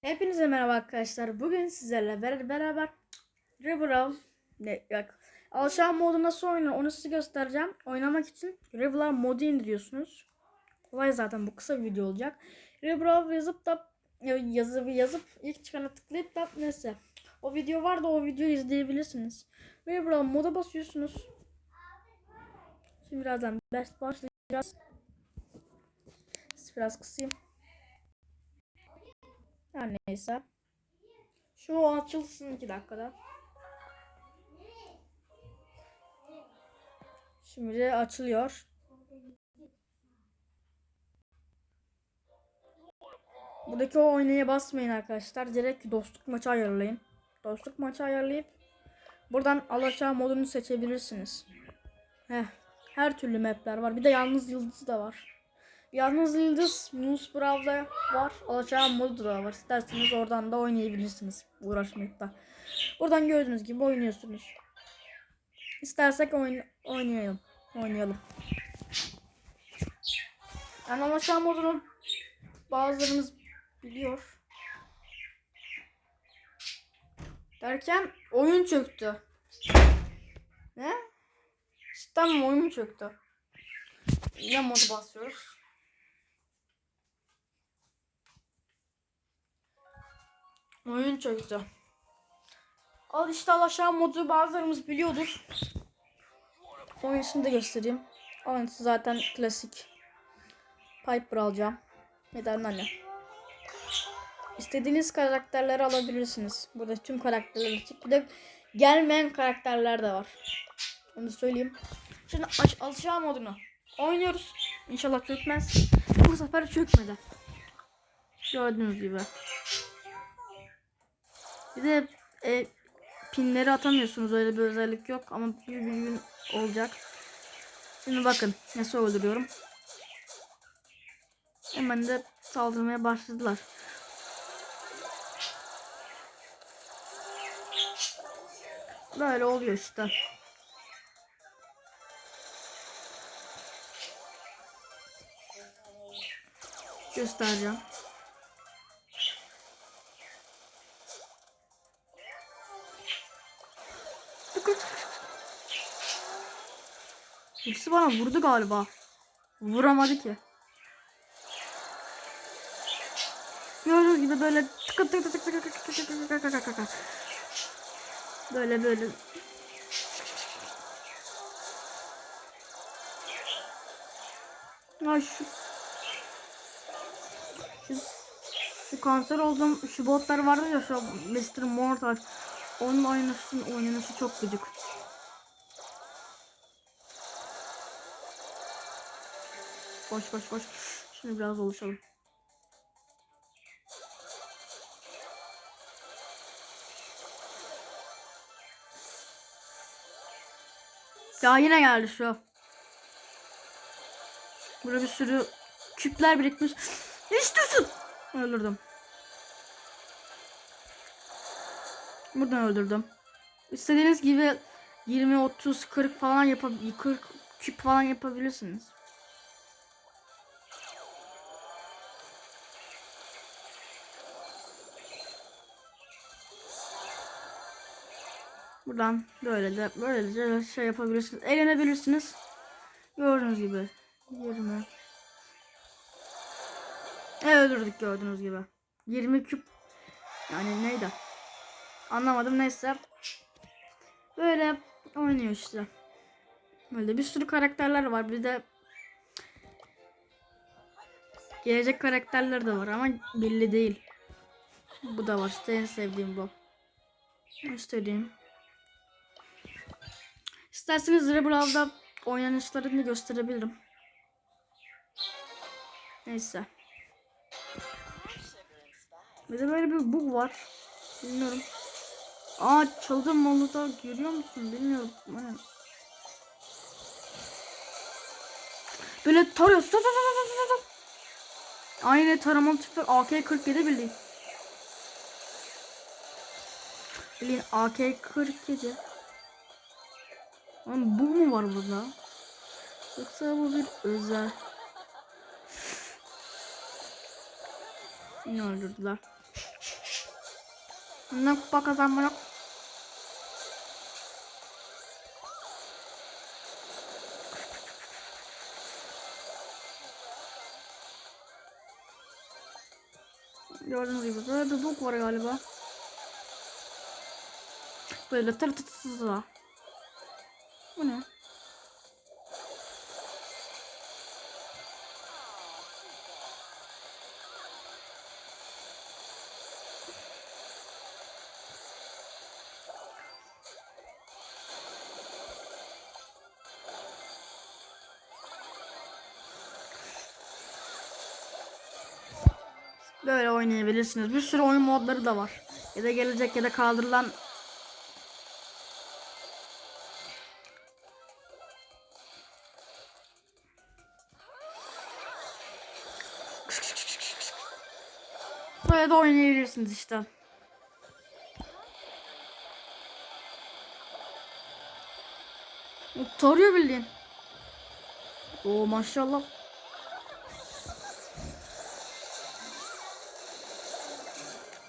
Hepinize merhaba arkadaşlar. Bugün sizlerle ber- beraber Rebel ne yok. Alışan modu nasıl oynanır onu size göstereceğim. Oynamak için Rebel modu indiriyorsunuz. Kolay zaten bu kısa bir video olacak. Rebel yazıp da yazı yazıp ilk çıkana tıklayıp da neyse. O video var da o videoyu izleyebilirsiniz. Rebel moda basıyorsunuz. Şimdi birazdan ders başlayacağız. Biraz kısayım. Her neyse. Şu açılsın 2 dakikada. Şimdi açılıyor. Buradaki o oynaya basmayın arkadaşlar. Direkt dostluk maçı ayarlayın. Dostluk maçı ayarlayıp buradan alaşağı modunu seçebilirsiniz. Heh, her türlü mapler var. Bir de yalnız yıldız da var. Yalnız Yıldız Moose Brawl'da var. Alacağım modu da var. İsterseniz oradan da oynayabilirsiniz. Uğraşmayıp da. Buradan gördüğünüz gibi oynuyorsunuz. İstersek oyn oynayalım. Oynayalım. Yani alacağım modunu bazılarınız biliyor. Derken oyun çöktü. Ne? Mi oyun mu çöktü? Yine modu basıyoruz. Oyun çöktü. Al işte al aşağı modu bazılarımız biliyordur. Oyun için de göstereyim. Aynısı zaten klasik. Piper alacağım. Neden anne? İstediğiniz karakterleri alabilirsiniz. Burada tüm karakterler açık. Bir de gelmeyen karakterler de var. Onu söyleyeyim. Şimdi aç alışağı modunu. Oynuyoruz. İnşallah çökmez. Bu sefer çökmedi. Gördüğünüz gibi. Bir de e, pinleri atamıyorsunuz. Öyle bir özellik yok. Ama bir, bir gün olacak. Şimdi bakın nasıl öldürüyorum. Hemen de saldırmaya başladılar. Böyle oluyor işte. Göstereceğim. Birisi bana vurdu galiba. Vuramadı ki. Gördüğünüz gibi böyle tık tık tık tık tık tık tık tık tık tık tık. Böyle böyle. Ay şu şu, şu kanser oldum şu botlar vardı ya şu Mr. Mortar onun oynasın oynanışı çok gıcık. Koş koş koş. Şimdi biraz oluşalım. Ya yine geldi şu. Burada bir sürü küpler birikmiş. Ne istiyorsun? Öldürdüm. Buradan öldürdüm. İstediğiniz gibi 20, 30, 40 falan yapab 40 küp falan yapabilirsiniz. Buradan böyle de böylece şey yapabilirsiniz. Eğlenebilirsiniz. Gördüğünüz gibi. 20. Evet öldürdük gördüğünüz gibi. 20 küp. Yani neydi? Anlamadım neyse. Böyle oynuyor işte. Böyle bir sürü karakterler var. Bir de gelecek karakterler de var ama belli değil. Bu da var. En sevdiğim bu. İstediğim. İsterseniz Rebel'da oynanışlarını gösterebilirim. Neyse. Bir de böyle bir bug var. Bilmiyorum. Aa çılgın moluda görüyor musun? Bilmiyorum. Hani... Böyle tarıyor. Sa, sa, sa, sa, sa. Aynı taramalı tüfek AK-47 bildiğin. Bildiğin AK-47. Ama bu mu var burada? Yoksa bu bir özel. Yine öldürdüler. Bundan kupa kazanma yok. Gördüğünüz gibi bir bug var galiba. Böyle tır tır tır tır. Bu ne? Böyle oynayabilirsiniz. Bir sürü oyun modları da var. Ya da gelecek ya da kaldırılan Böyle de oynayabilirsiniz işte. Tarıyor bildiğin. Oo maşallah.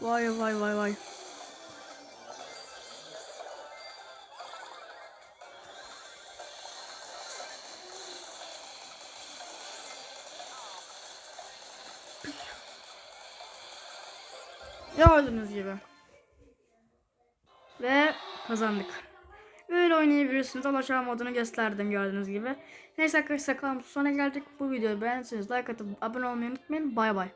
Vay vay vay vay. Gördüğünüz gibi. Ve kazandık. Böyle oynayabilirsiniz. Alaşağı modunu gösterdim gördüğünüz gibi. Neyse arkadaşlar kanalımızın sonuna geldik. Bu videoyu beğendiyseniz like atıp abone olmayı unutmayın. Bay bay.